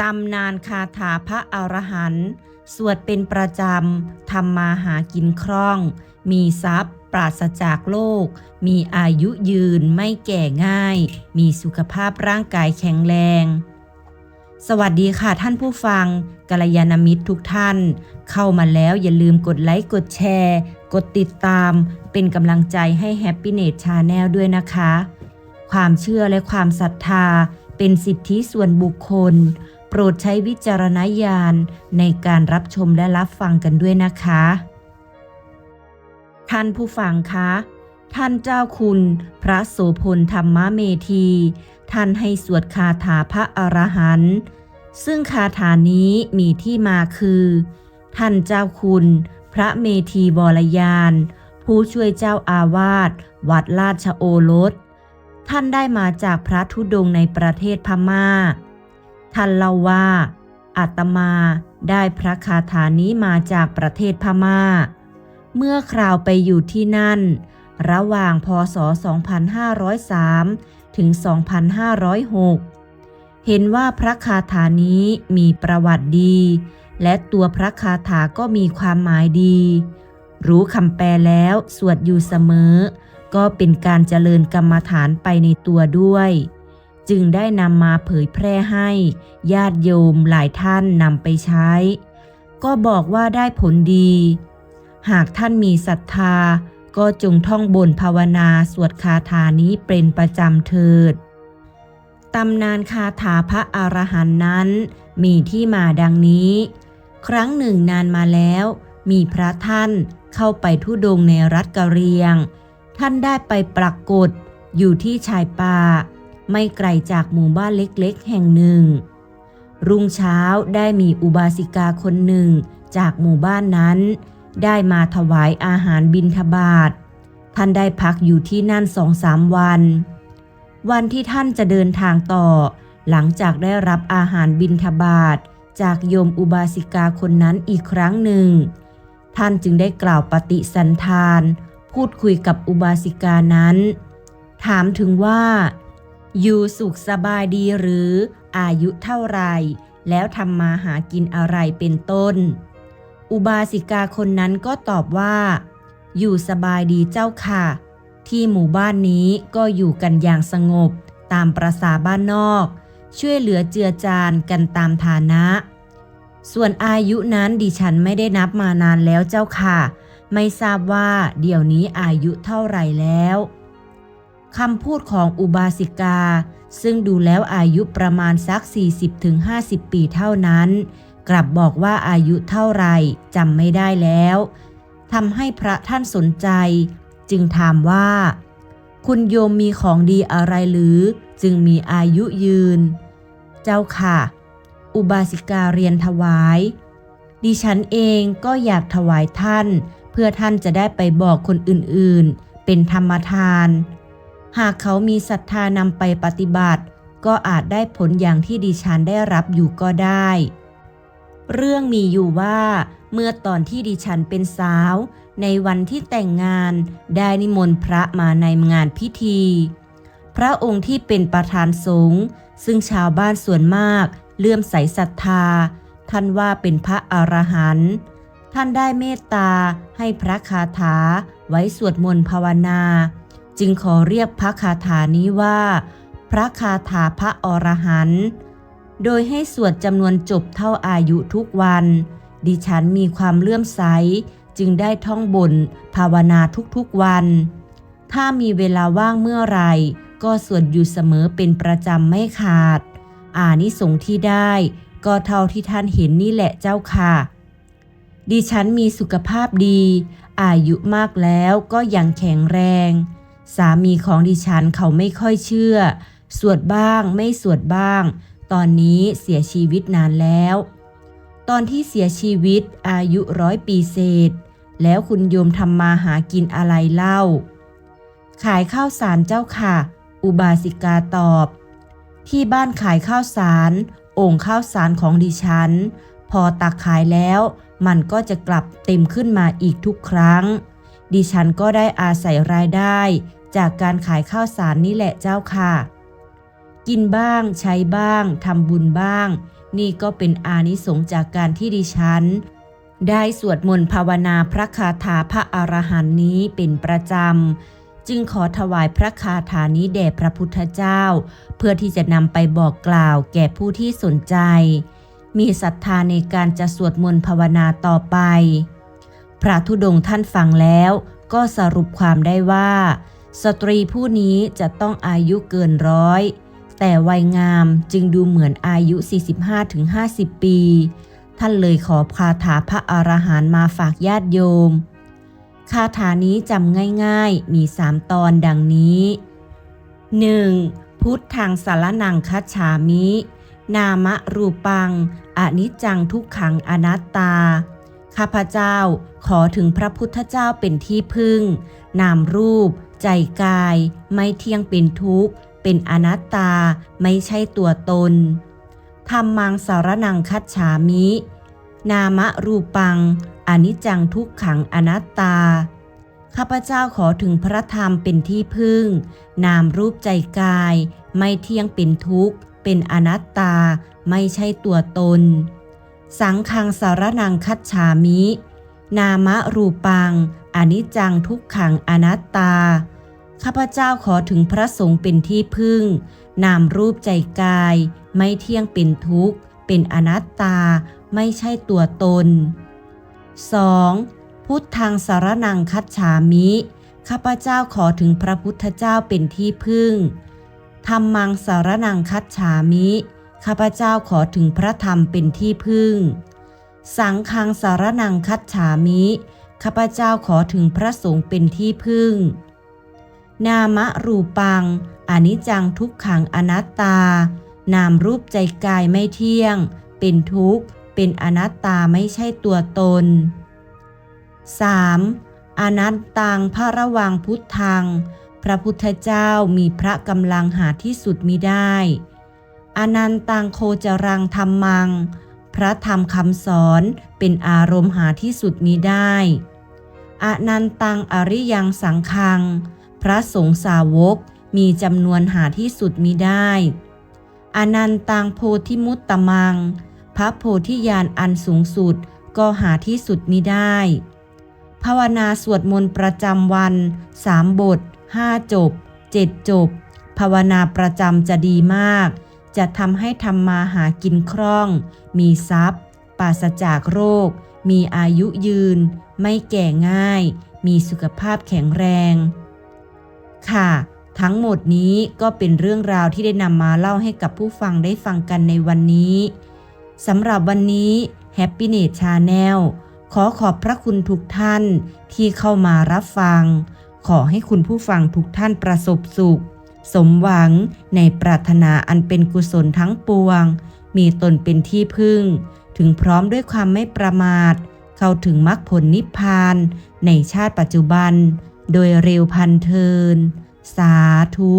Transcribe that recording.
ตำนานคาถาพระอรหันต์สวดเป็นประจำทำมาหากินคล่อง มีทรัพย์ ปราศจากโรคมีอายุยืนไม่แก่ง่าย มีสุขภาพร่างกายแข็งแรง สวัสดีค่ะท่านผู้ฟังกัลยาณมิตรทุกท่าน เข้ามาแล้วอย่าลืมกดไลค์ กดแชร์ กดติดตาม เป็นกำลังใจให้ Happiness Channel ด้วยนะคะ ความเชื่อและความศรัทธาเป็นสิทธิส่วนบุคคล รดใช้วิจารณญาณในการรับชมและรับฟังกันด้วยนะคะ ท่านผู้ฟังคะ ท่านเจ้าคุณ พระโสพลธรรมเมธี ท่านให้สวดคาถาพระอรหันต์ซึ่งคาถานี้มีที่มาคือ ท่านเจ้าคุณ พระเมธีบรยาน ผู้ช่วยเจ้าอาวาสวัดราชโอรส ท่านได้มาจากพระธุดงในประเทศพม่า ท่านเล่าว่าอาตมาได้พระคาถานี้มาจากประเทศพม่า เมื่อคราวไปอยู่ที่นั่น ระหว่างพศ 2503 ถึง 2506 เห็นว่าพระคาถานี้มีประวัติดี และตัวพระคาถาก็มีความหมายดี รู้คำแปลแล้วสวดอยู่เสมอ ก็เป็นการเจริญกรรมฐานไปในตัวด้วย จึงได้นำมาเผยแพร่ให้ ญาติโยมหลายท่านนำไปใช้ ก็บอกว่าได้ผลดี หากท่านมีศรัทธา ก็จงท่องบนภาวนาสวดคาถานี้เป็นประจำเถิดตำนานคาถาพระอรหันต์นั้นมีที่มาดังนี้ ครั้งหนึ่งนานมาแล้ว มีพระท่านเข้าไปทุดงในรัฐกะเรียง ท่านได้ไปปรากฏอยู่ที่ชายป่า ไม่ไกลจากหมู่บ้านเล็กๆ แห่งหนึ่ง รุ่งเช้าได้มีอุบาสิกาคนหนึ่งจากหมู่บ้านนั้น ได้มาถวายอาหารบิณฑบาต ท่านได้พักอยู่ที่นั่นสองสามวัน วันที่ท่านจะเดินทางต่อ หลังจากได้รับอาหารบิณฑบาตจากโยมอุบาสิกาคนนั้นอีกครั้งหนึ่ง ท่านจึงได้กล่าวปฏิสันทาน พูดคุยกับอุบาสิกานั้น ถามถึงว่า อยู่สุขสบายดีหรืออายุเท่าไหรแล้วทำมาหากินอะไรเป็นต้น อุบาสิกาคนนั้นก็ตอบว่า อยู่สบายดีเจ้าค่ะ ที่หมู่บ้านนี้ก็อยู่กันอย่างสงบตามประษาบ้านนอก ช่วยเหลือเจือจานกันตามฐานะ ส่วนอายุนั้นดิฉันไม่ได้นับมานานแล้วเจ้าค่ะ ไม่ทราบว่าเดี๋ยวนี้อายุเท่าไหร่แล้ว คำพูดของอุบาสิกา ซึ่งดูแล้วอายุประมาณสัก 40-50 ปีเท่านั้น กลับบอกว่าอายุเท่าไรจำไม่ได้แล้วทำให้พระท่านสนใจ จึงถามว่า คุณโยมมีของดีอะไรหรือ จึงมีอายุยืน เจ้าค่ะ อุบาสิกาเรียนถวาย ดิฉันเองก็อยากถวายท่าน เพื่อท่านจะได้ไปบอกคนอื่นๆ เป็นธรรมทาน หากเขามีศรัทธานำไปปฏิบัติ ก็อาจได้ผลอย่างที่ดิฉันได้รับอยู่ก็ได้ เรื่องมีอยู่ว่า เมื่อตอนที่ดิฉันเป็นสาว ในวันที่แต่งงานได้นิมนต์พระมาในงานพิธี พระองค์ที่เป็นประธานสงฆ์ซึ่งชาวบ้านส่วนมากเลื่อมใสศรัทธา ท่านว่าเป็นพระอรหันต์ท่านได้เมตตาให้พระคาถาไว้สวดมนต์ภาวนา จึงขอเรียกพระคาถานี้ว่า พระคาถาพระอรหันต์โดยให้สวดจำนวนจบเท่าอายุทุกวัน ดิฉันมีความเลื่อมใส จึงได้ท่องบนภาวนาทุกๆวัน ถ้ามีเวลาว่างเมื่อไรก็สวดอยู่เสมอเป็นประจำไม่ขาด อานิสงส์ที่ได้ก็เท่าที่ท่านเห็นนี่แหละเจ้าค่ะ ดิฉันมีสุขภาพดี อายุมากแล้วก็ยังแข็งแรง สามีของดิฉันเขาไม่ค่อยเชื่อ สวดบ้างไม่สวดบ้าง ตอนนี้เสียชีวิตนานแล้ว ตอนที่เสียชีวิตอายุร้อยปีเศษ แล้วคุณโยมทำมาหากินอะไรเล่า ขายข้าวสารเจ้าค่ะ อุบาสิกาตอบ ที่บ้านขายข้าวสารโอ่งข้าวสารของดิฉัน พอตักขายแล้วมันก็จะกลับเต็มขึ้นมาอีกทุกครั้ง ดิฉันก็ได้อาศัยรายได้ จากการขายข้าวสารนี่แหละเจ้าค่ะ กินบ้างใช้บ้างทำบุญบ้าง นี่ก็เป็นอานิสงส์จากการที่ดิฉัน ได้สวดมนต์ภาวนาพระคาถาพระอรหันต์นี้เป็นประจำ จึงขอถวายพระคาถานี้แด่พระพุทธเจ้า เพื่อที่จะนำไปบอกกล่าวแก่ผู้ที่สนใจ มีศรัทธาในการจะสวดมนต์ภาวนาต่อไป พระธุดงค์ท่านฟังแล้วก็สรุปความได้ว่า สตรีผู้นี้จะต้องอายุเกินร้อย แต่วัยงามจึงดูเหมือนอายุ 45-50 ปี ท่านเลยขอคาถาพระอรหันต์มาฝากญาติโยม คาถานี้จำง่ายๆ มีสามตอนดังนี้ 1. พุทธังสารนังคัจฉามิ นามะรูปัง อนิจจังทุกขังอนัตตาข้าพเจ้าขอถึงพระพุทธเจ้าเป็นที่พึ่ง นามรูป ใจกายไม่เที่ยงเป็นทุกข์ เป็นอนัตตาไม่ใช่ตัวตนธรรมังสารนังคัจฉามิ นามะรูปัง อนิจจังทุกขังอนัตตา ข้าพเจ้าขอถึงพระธรรมเป็นที่พึ่ง นามรูปใจกาย ไม่เที่ยงเป็นทุกข์ เป็นอนัตตาไม่ใช่ตัวตน สังฆังสารนังคัจฉามิ นามะรูปัง อนิจจังทุกขังอนัตตา ข้าพเจ้าขอถึงพระสงฆ์เป็นที่พึ่ง นามรูปใจกาย ไม่เที่ยงเป็นทุกข์ เป็นอนัตตา ไม่ใช่ตัวตน 2. พุทธังสารนังคัจฉามิ ข้าพเจ้าขอถึงพระพุทธเจ้าเป็นที่พึ่ง ธรรมังสารนังคัจฉามิ ข้าพเจ้าขอถึงพระธรรมเป็นที่พึ่ง สังฆังสารนังคัจฉามิ ข้าพเจ้าขอถึงพระสงฆ์เป็นที่พึ่ง นามะรูปัง อนิจจังทุกขังอนัตตา นามรูปใจกายไม่เที่ยง เป็นทุกข์ เป็นอนัตตาไม่ใช่ตัวตน 3. อนัตตังพระระวังพุทธัง พระพุทธเจ้ามีพระกำลังหาที่สุดมิได้ อนันตังโคจรังธรรมัง พระธรรมคำสอนเป็นอารมณ์หาที่สุดมิได้อนันตังอริยังสังคัง พระสงฆ์สาวกมีจำนวนหาที่สุดมิได้อนันตังโพธิมุตตมัง พระโพธิญาณอันสูงสุดก็หาที่สุดมิได้ ภาวนาสวดมนต์ประจำวันสามบทห้าจบเจ็ดจบ ภาวนาประจำจะดีมาก จะทำให้ทำมาหากินคล่อง มีทรัพย์ ปราศจากโรค มีอายุยืน ไม่แก่ง่าย มีสุขภาพแข็งแรง ค่ะ ทั้งหมดนี้ก็เป็นเรื่องราวที่ได้นำมาเล่าให้กับผู้ฟังได้ฟังกันในวันนี้สำหรับวันนี้ Happiness Channel ขอขอบพระคุณทุกท่านที่เข้ามารับฟัง ขอให้คุณผู้ฟังทุกท่านประสบสุข สมหวังในปรารถนาอันเป็นกุศลทั้งปวง มีตนเป็นที่พึ่ง ถึงพร้อมด้วยความไม่ประมาท เข้าถึงมรรคผลนิพพาน ในชาติปัจจุบัน โดยเร็วพันเทิน สาธุ